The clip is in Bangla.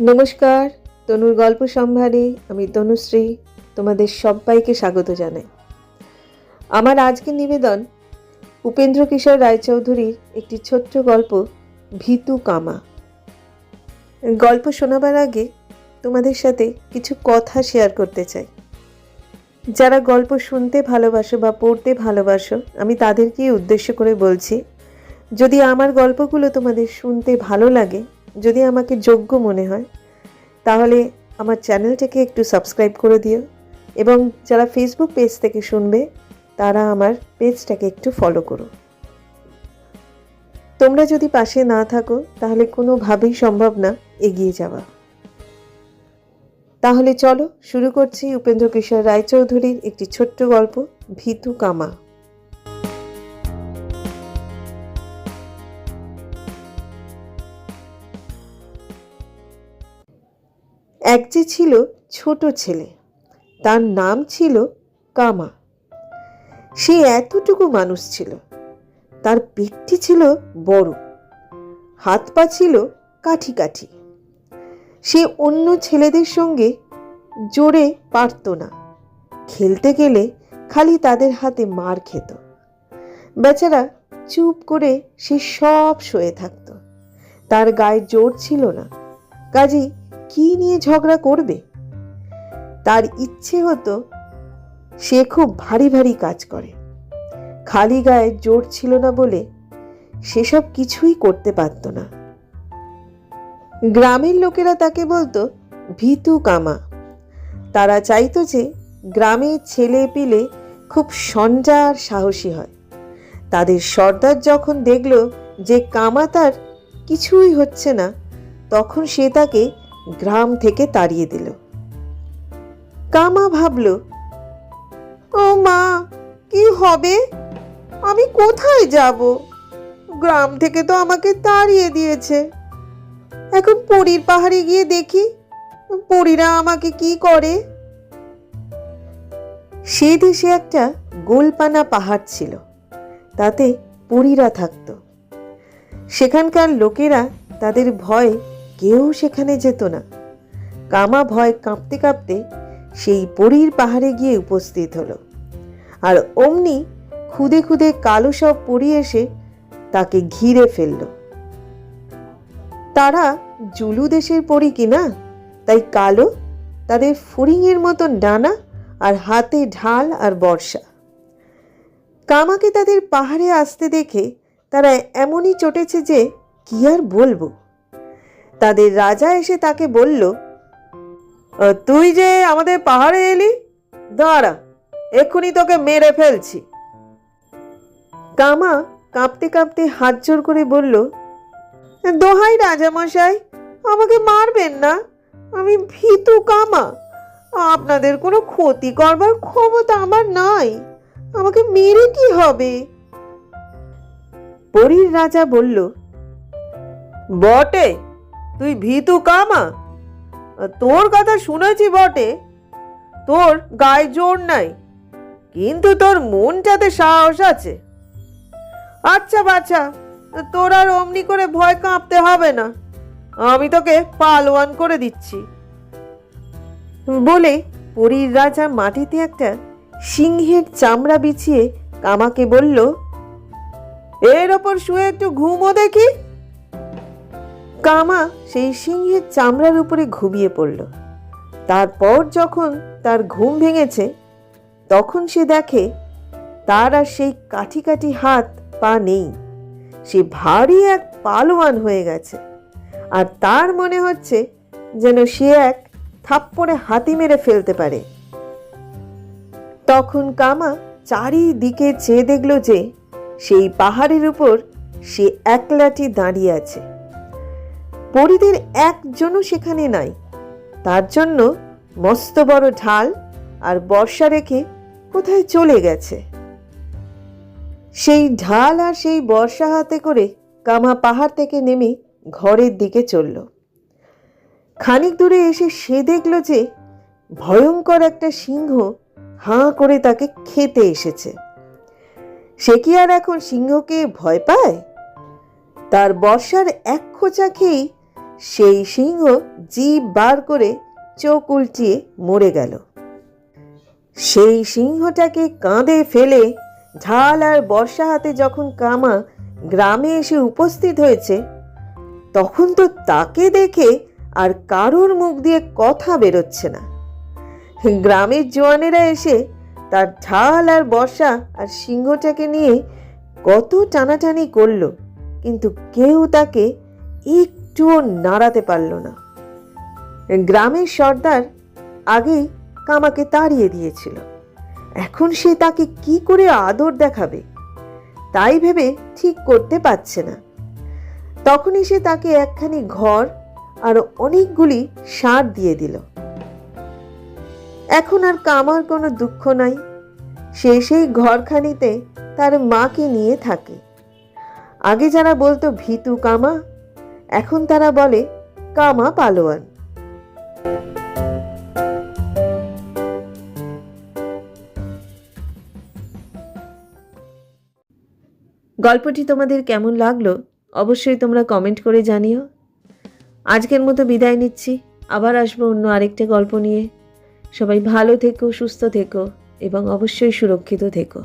নমস্কার, তনুর গল্প সম্ভারে আমি তনুশ্রী তোমাদের সবাইকে স্বাগত জানাই। আমার আজকের নিবেদন উপেন্দ্র কিশোর রায়চৌধুরীর একটি ছোট্ট গল্প, ভীতু কামা। গল্প শোনাবার আগে তোমাদের সাথে কিছু কথা শেয়ার করতে চাই। যারা গল্প শুনতে ভালোবাসো বা পড়তে ভালোবাসো, আমি তাদেরকেই উদ্দেশ্য করে বলছি, যদি আমার গল্পগুলো তোমাদের শুনতে ভালো লাগে যদি আমাকে যোগ্য মনে হয়, তাহলে আমার চ্যানেলটাকে একটু সাবস্ক্রাইব করে দিও এবং যারা ফেসবুক পেজ থেকে শুনবে, তারা আমার পেজটাকে একটু ফলো করো। তোমরা যদি পাশে না থাকো, তাহলে কোনোভাবেই সম্ভব না এগিয়ে যাওয়া। তাহলে চলো শুরু করছি উপেন্দ্র কিশোর রায়চৌধুরীর একটি ছোট্ট গল্প, ভীতু কামা। এক যে ছিল ছোট ছেলে, তার নাম ছিল কামা। সে এতটুকু মানুষ ছিল, তার পেটটি ছিল বড়, হাত পা ছিল কাঠি কাঠি। সে অন্য ছেলেদের সঙ্গে জোরে পারত না, খেলতে গেলে খালি তাদের হাতে মার খেত। বেচারা চুপ করে সে সব সয়ে থাকত, তার গায়ে জোর ছিল না, কাজেই কি নিয়ে ঝগড়া করবে? তার ইচ্ছে হতো সে খুব ভারী ভারী কাজ করে। খালি গায়ে জোর ছিল না বলে সেসব কিছুই করতে পারত না। গ্রামের লোকেরা তাকে বলতো, ভীতু কামা। তারা চাইতো যে গ্রামের ছেলে পিলে খুব সঞ্জা সাহসী হয়। তাদের সর্দার যখন দেখল যে কামা তার কিছুই হচ্ছে না, তখন সে তাকে গ্রাম থেকে তাড়িয়ে দিল। কামা ভাবল, ও মা, কি হবে? আমি কোথায় যাব? গ্রাম থেকে তো আমাকে তাড়িয়ে দিয়েছে। এখন পরীর পাহাড়ে গিয়ে দেখি, পরীরা আমাকে কি করে? সে দেশে একটা গোলপানা পাহাড় ছিল, তাতে পরীরা থাকত। সেখানকার লোকেরা তাদের ভয়ে কেউ সেখানে যেত না। কামা ভয় কাঁপতে কাঁপতে সেই পরীর পাহাড়ে গিয়ে উপস্থিত হলো। আর অমনি খুদে খুদে কালো সব পরি এসে তাকে ঘিরে ফেলল। তারা জুলু দেশের পরি কিনা তাই কালো, তাদের ফড়িংয়ের মতন ডানা আর হাতে ঢাল আর বর্ষা। কামাকে তাদের পাহাড়ে আসতে দেখে তারা এমনই চটেছে যে কি আর বলব? তাদের রাজা এসে তাকে বলল তুই যে আমাদের পাহাড়ে এলি, দাঁড়া, এক্ষুনি তোকে মেরে ফেলছি। কামা কাঁপতে কাঁপতে হাত জোর করে বলল, দোহাই রাজামশাই, আমাকে মারবেন না, আমি ভীতু কামা। আপনাদের কোনো ক্ষতি করবার ক্ষমতা আমার নাই, আমাকে মেরে কি হবে? পরীর রাজা বলল, বটে তুই ভীতু কামা? তোর কথা শুনেছি বটে। তোর গায়ে জোর নাই, কিন্তু তোর মনটাতে সাহস আছে। আচ্ছা বাচ্চা তোর আর অমনি করে ভয় কাঁপতে হবে না। আমি তোকে পালোয়ান করে দিচ্ছি। বলে পরীর রাজা মাটিতে একটা সিংহের চামড়া বিছিয়ে কামাকে বলল, এর ওপর শুয়ে একটু ঘুমো দেখি। কামা সেই সিংহের চামড়ার উপরে ঘুমিয়ে পড়ল। তারপর যখন তার ঘুম ভেঙেছে, তখন সে দেখে তার আর সেই কাঠি কাঠি হাত পা নেই। সে ভারী এক পালোয়ান হয়ে গেছে আর তার মনে হচ্ছে যেন সে এক থাপ্পড়ে হাতি মেরে ফেলতে পারে। তখন কামা চারিদিকে চেয়ে দেখল যে সেই পাহাড়ের উপর সে একলাটি দাঁড়িয়ে আছে। পরিদের একজনও সেখানে নাই। তার জন্য মস্ত বড় ঢাল আর বর্ষা রেখে কোথায় চলে গেছে? সেই ঢাল আর সেই বর্ষা হাতে করে কামা পাহাড় থেকে নেমে ঘরের দিকে চলল। খানিক দূরে এসে সে দেখল যে ভয়ঙ্কর একটা সিংহ হাঁ করে তাকে খেতে এসেছে। সে কি আর এখন সিংহকে ভয় পায়? তার বর্ষার এক খোঁচা খেয়েই সেই সিংহ জিভ বার করে চোখ উল্টিয়ে মরে গেল। সেই সিংহটাকে কাঁধে ফেলে ঢাল আর বর্ষা হাতে যখন কামা গ্রামে এসে উপস্থিত হয়েছে, তখন তো তাকে দেখে আর কারোর মুখ দিয়ে কথা বেরোচ্ছে না। গ্রামের জোয়ানেরা এসে তার ঢাল আর বর্ষা আর সিংহটাকে নিয়ে কত টানাটানি করল, কিন্তু কেউ তাকে একটুও নাড়াতে পারল না। গ্রামের সর্দার আগেই কামাকে তাড়িয়ে দিয়েছিল। এখন সে তাকে কি করে আদর দেখাবে, তাই ভেবে ঠিক করতে পারছে না। তখনই সে তাকে একখানি ঘর আর অনেকগুলি সার দিয়ে দিল। এখন আর কামার কোনো দুঃখ নাই, সে সেই ঘরখানিতে তার মাকে নিয়ে থাকে। আগে যারা বলতো, ভিতু কামা এখন তারা বলে, কামা পালোয়ান। গল্পটি তোমাদের কেমন লাগল অবশ্যই তোমরা কমেন্ট করে জানিও। আজকের মতো বিদায় নিচ্ছি, আবার আসব অন্য আরেকটা গল্প নিয়ে। সবাই ভালো থেকো, সুস্থ থেকো, এবং অবশ্যই সুরক্ষিত থেকো।